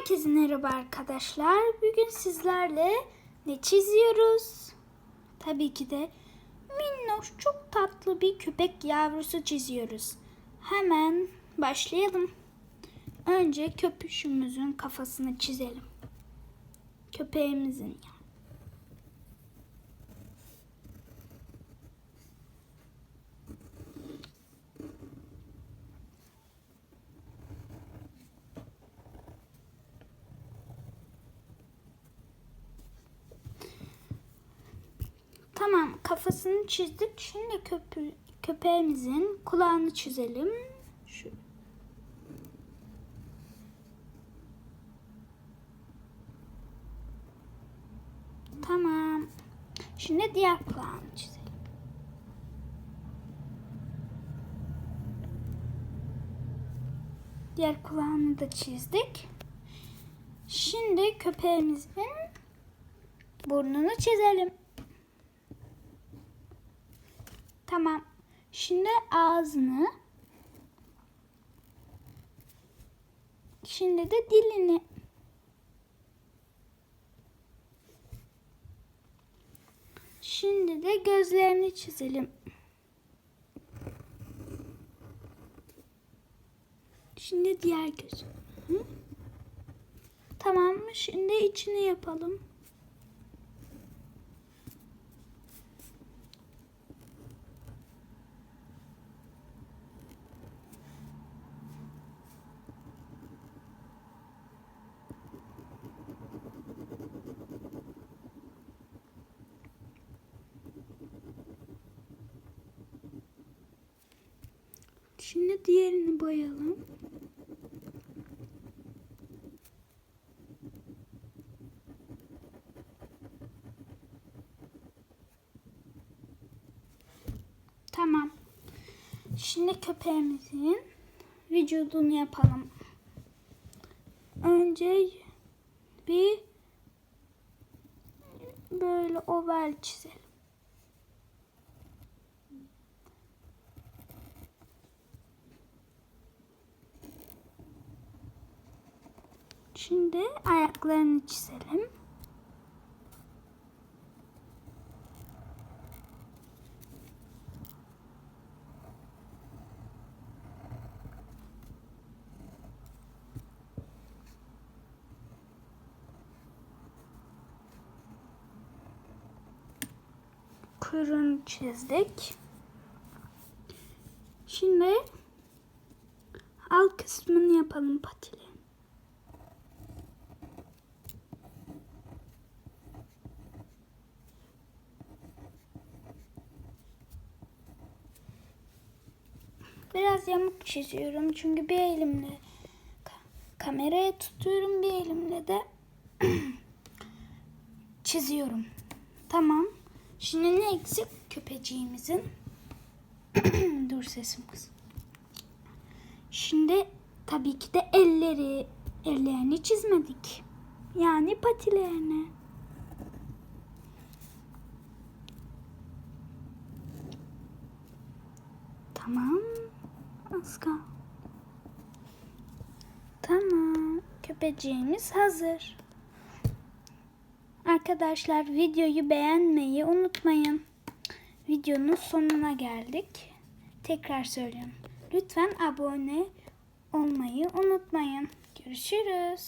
Herkese merhaba arkadaşlar. Bugün sizlerle ne çiziyoruz? Tabii ki de minnoş çok tatlı bir köpek yavrusu çiziyoruz. Hemen başlayalım. Önce köpüşümüzün kafasını çizelim. Köpeğimizin yani. Tamam kafasını çizdik. Şimdi köpü, köpeğimizin kulağını çizelim. Şu. Tamam. Şimdi diğer kulağını çizelim. Diğer kulağını da çizdik. Şimdi köpeğimizin burnunu çizelim. Tamam. Şimdi ağzını. Şimdi de dilini. Şimdi de gözlerini çizelim. Şimdi diğer göz. Tamam mı? Şimdi içini yapalım. Şimdi diğerini boyayalım. Tamam. Şimdi köpeğimizin vücudunu yapalım. Önce bir böyle oval çizelim. Şimdi ayaklarını çizelim. Kuyruğunu çizdik. Şimdi alt kısmını yapalım patilerin. Biraz yamuk çiziyorum çünkü bir elimle ka- kameraya tutuyorum bir elimle de çiziyorum. Tamam. Şimdi ne eksik köpeciğimizin? Dur sesim kız. Şimdi tabii ki de elleri, ellerini çizmedik. Yani patilerini. Tamam. Az kal. Tamam. Köpeciğimiz hazır. Arkadaşlar videoyu beğenmeyi unutmayın. Videonun sonuna geldik. Tekrar söylüyorum. Lütfen abone olmayı unutmayın. Görüşürüz.